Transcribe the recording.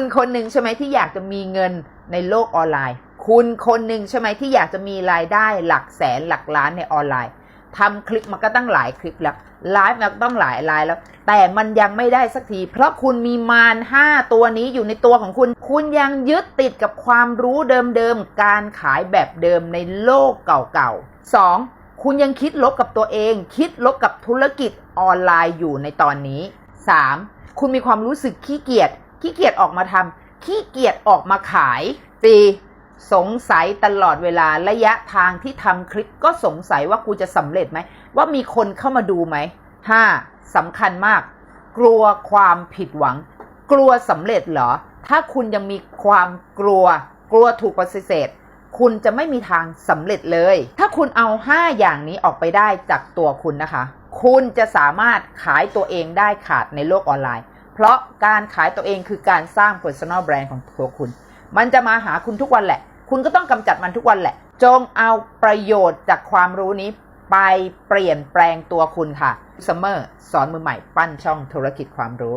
คุณคนหนึ่งใช่ไหมที่อยากจะมีเงินในโลกออนไลน์ คุณคนหนึ่งใช่ไหมที่อยากจะมีรายได้หลักแสนหลักล้านในออนไลน์ทำคลิปมาก็ตั้งหลายคลิปแล้วไลฟ์มาก็ต้องหลายไลฟ์แล้ว แต่มันยังไม่ได้สักที เพราะคุณมีมารห้าตัวนี้อยู่ในตัวของคุณ คุณยังยึดติดกับความรู้เดิมๆ การขายแบบเดิมในโลกเก่าๆ 2. คุณยังคิดลบกับตัวเอง คิดลบกับธุรกิจออนไลน์อยู่ในตอนนี้ 3. คุณมีความรู้สึกขี้เกียจ ขี้เกียจออกมาทำขี้เกียจออกมาขาย 4. สงสัยตลอดเวลาระยะทางที่ทำคลิปก็สงสัยว่ากูจะสำเร็จไหม ว่ามีคนเข้ามาดูไหม 5. สำคัญมาก กลัวความผิดหวัง กลัวสำเร็จเหรอ ถ้าคุณยังมีความกลัว กลัวถูกปฏิเสธคุณจะไม่มีทางสำเร็จเลย ถ้าคุณเอา 5 อย่างนี้ออกไปได้จากตัวคุณนะคะ คุณจะสามารถขายตัวเองได้ขาดในโลกออนไลน์ เพราะการขายตัวเองคือการสร้าง personal brand ของตัวคุณ มันจะมาหาคุณทุกวันแหละ คุณก็ต้องกำจัดมันทุกวันแหละ จงเอาประโยชน์จากความรู้นี้ไปเปลี่ยนแปลงตัวคุณค่ะซัมเมอร์สอนมือใหม่ปั้นช่องธุรกิจความรู้